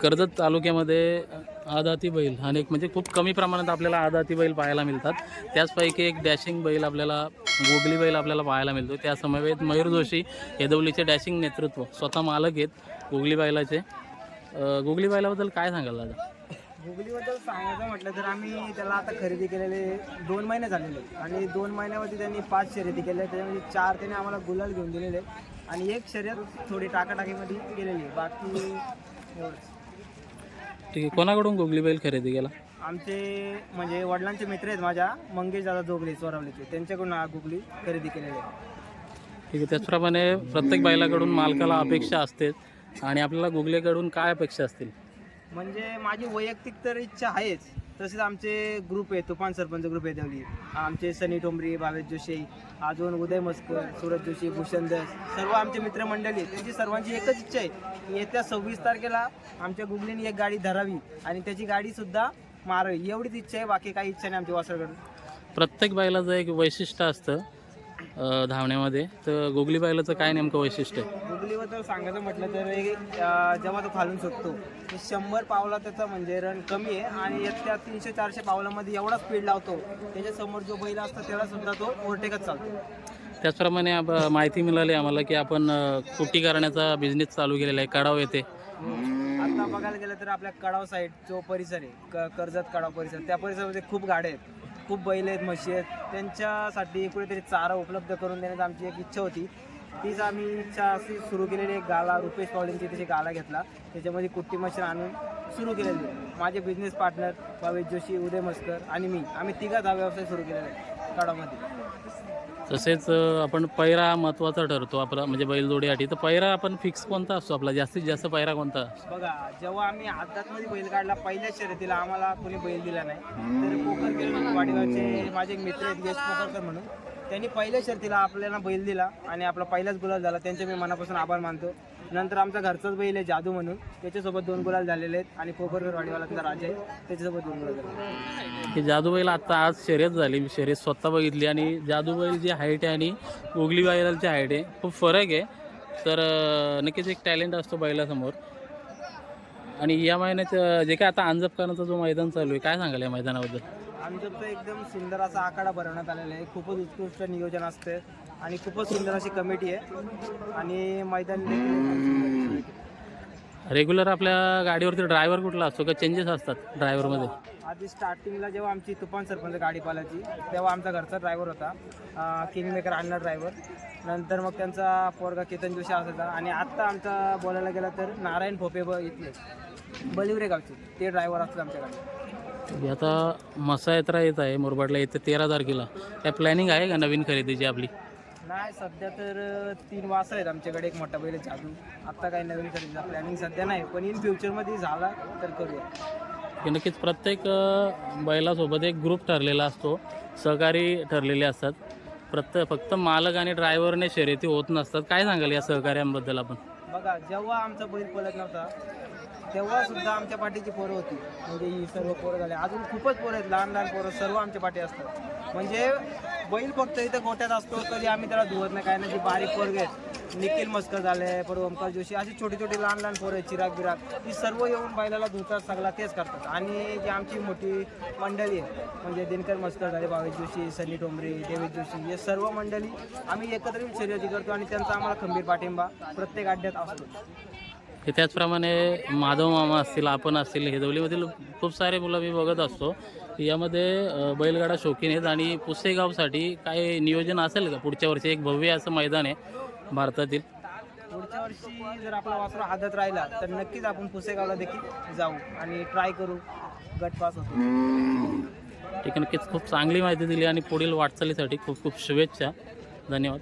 कर्जत तालुक्यामध्ये आदाती बैल अनेक म्हणजे खूप कमी प्रमाणात आपल्याला आदाती बैल पाहायला मिळतात. त्याचपैकी एक डॅशिंग बैल आपल्याला गोगली बैल आपल्याला पाहायला मिळतो. त्या समवेत मयूर जोशी हेदवलीचे डॅशिंग नेतृत्व स्वतः मालक आहेत गोगली बैलाचे. गोगली बैलाबद्दल काय सांगाल दादा? गुगलीबद्दल सांगायचं म्हटलं तर आम्ही त्याला आता खरेदी केलेले दोन महिने झालेले आणि दोन महिन्यामध्ये त्यांनी पाच शर्यती केल्या त्याच्यामध्ये चार त्याने आम्हाला गुलाल घेऊन दिलेले आणि एक शर्यत थोडी टाकाटाकीमध्ये गेलेली आहे. बाकी एवढंच. ठीक आहे. कोणाकडून गोगली बैल खरेदी केला? आमचे म्हणजे वडिलांचे मित्र आहेत माझ्या मंगेश दादा जोगले चोरावलीचे त्यांच्याकडून हा गुगली खरेदी केलेली आहे. ठीक आहे. त्याचप्रमाणे प्रत्येक बैलाकडून मालकाला अपेक्षा असते. आणि आपल्याला गोगलीकडून काय अपेक्षा असतील? म्हणजे माझी वैयक्तिक तर इच्छा आहेच. तसेच आमचे ग्रुप आहे तुफान सरपंच ग्रुप आहे देवली आमचे सनी टोंबरी भावेश जोशी अजून उदय मस्कर सूरज जोशी भूषण दस सर्व आमचे मित्रमंडळी आहेत. त्यांची सर्वांची एकच इच्छा आहे की येत्या सव्वीस तारखेला आमच्या गुगलीने एक गाडी धरावी आणि त्याची गाडीसुद्धा मारावी. एवढीच इच्छा आहे बाकी काही इच्छा नाही आमची वासरकडून. प्रत्येक बैलाचं एक वैशिष्ट्य असतं धावण्यामध्ये तर गोगली बाईलाचं काय नेमकं वैशिष्ट्य आहे? गुगलीबद्दल सांगायचं म्हटलं तर अं, जेव्हा तो खालून सुटतो शंभर पावला त्याचा म्हणजे रन कमी आहे आणि त्या तीनशे चारशे पावलामध्ये एवढा स्पीड लावतो त्याच्यासमोर जो बैल असतो त्याला सुद्धा तो ओव्हरटेकच चालतो. त्याचप्रमाणे माहिती मिळाली आम्हाला की आपण कुट्टी करण्याचा बिझनेस चालू केलेला आहे कडाव येथे आता बघायला गेलं तर आपल्या कडाव साईड जो परिसर आहे क कर्जत कडाव परिसर त्या परिसरामध्ये खूप गाड्या आहेत खूप बैल आहेत म्हशी आहेत त्यांच्यासाठी कुठेतरी चारा उपलब्ध करून देण्याची आमची एक इच्छा होती. तीच आम्ही इच्छा अशी सुरू केलेली एक गाला रुपेश पावलेंची तिथे गाला घेतला. त्याच्यामध्ये कुट्टी मशीन आणून सुरू केलेली. माझे बिझनेस पार्टनर भावेश जोशी उदय मस्कर आणि मी. आम्ही तिघाच हा व्यवसाय सुरू केलेला आहे तसेच आपण पैरा महत्त्वाचा ठरतो आपला म्हणजे बैलजोडीसाठी. तर पैरा आपण फिक्स कोणता असतो आपला? जास्तीत जास्त पैरा कोणता? असतो बघा जेव्हा आम्ही आदतमध्ये बैल काढला पहिल्या शर्यतीला आम्हाला कोणी बैल दिला नाही. तर पोकर केलं वाडीगावचे माझे एक मित्र आहेत यश पोकरकर म्हणून. त्यांनी पहिल्या शर्तीला आपल्याला बैल दिला आणि आपला पहिलाच गुलाल झाला. त्यांचे मी मनापासून आभार मानतो. नंतर आमचा घरचाच बैल आहे जादू म्हणून. त्याच्यासोबत दोन गुलाल झालेले आहेत आणि पोकरकर वाडीवालाचा राजा आहे. त्याच्यासोबत दोन गुलाल झाले. की बैल आता आज शर्यत झाली. मी शर्यत स्वतः बघितली आणि जादूबाईल जी हाईट आहे आणि गोगली बैलाची हाईट आहे खूप फरक आहे. तर नक्कीच एक टॅलेंट असतो बैलासमोर. आणि या महिन्यात जे काय आता अंजपकरांचा जो मैदान चालू आहे काय सांगाल या मैदानाबद्दल? आमच्याचं एकदम सुंदर असा आखाडा भरवण्यात आलेला आहे. खूपच उत्कृष्ट नियोजन असते आणि खूपच सुंदर अशी कमिटी आहे. आणि मैदान रेग्युलर आपल्या गाडीवरती ड्रायव्हर कुठला असतो का? चेंजेस असतात ड्रायव्हरमध्ये आधी स्टार्टिंगला जेव्हा आमची तुफान सरपंच गाडी पालायची तेव्हा आमचा घरचा ड्रायव्हर होता. किंग मेकर अण्णा ड्रायव्हर नंतर मग त्यांचा पोरगा केतन जोशी असायचा. आणि आत्ता आमचा बोलायला गेला तर नारायण भोपे ब इथले. बलिवरे गावचे. ते ड्रायव्हर असतात आमच्याकडे. की आता मसा यात्रा येत आहे मुरबाडला येते तेरा तारखेला. काय प्लॅनिंग आहे का नवीन खरेदीची आपली? नाही सध्या तर तीन वास आहेत आमच्याकडे एक मोठा बैल जादू आत्ता काही नवीन खरेदीचा प्लॅनिंग सध्या नाही पण इन फ्युचरमध्ये झाला तर करूया. की नक्कीच प्रत्येक बैलासोबत एक ग्रुप ठरलेला असतो. सहकारी ठरलेले असतात. प्रत्येक फक्त मालक आणि ड्रायव्हरने शर्यती होत नसतात. काय सांगाल या सहकार्यांबद्दल आपण? बघा जेव्हा आमचा बैल पळत नव्हता तेव्हा सुद्धा आमच्या पाठीची पोरं होती. म्हणजे ही सर्व पोरं झाले. अजून खूपच पोरं आहेत. लहान लहान पोरं सर्व आमच्या पाठी असतात. म्हणजे बैल फक्त इथं गोट्यात असतो तरी आम्ही त्याला धुवत नाही. काय नाही बारीक पोरगे आहेत. निखिल मस्कर झाले परत ओमकार जोशी अशी छोटी छोटी लहान लहान पोरं आहेत. चिराग बिराग. ही सर्व येऊन बैलाला धुतात सगळा तेच करतात. आणि जी आमची मोठी मंडळी आहे म्हणजे दिनकर मस्कर झाले भावेश जोशी सनी टोंबरे देवेश जोशी हे सर्व मंडळी आम्ही एकत्र येऊन शर्यती करतो आणि त्यांचा आम्हाला खंबीर पाठिंबा प्रत्येक अड्ड्यात असतो. हे त्याचप्रमाणे माधव मामा असतील आपण असतील हेदवलीमधील खूप सारे मुलं मी बघत असतो. यामध्ये बैलगाडा शौकीन आहेत आणि पुसेगावसाठी काय नियोजन असेल का? पुढच्या वर्षी एक भव्य असं मैदान आहे भारतातील. पुढच्या वर्षी जर आपला वासरा आदत राहिला तर नक्कीच आपण पुसेगावला देखील जाऊ आणि ट्राय करू. गट पास होतो. ठीक आहे नक्कीच. खूप चांगली माहिती दिली आणि पुढील वाटचालीसाठी खूप खूप शुभेच्छा. धन्यवाद.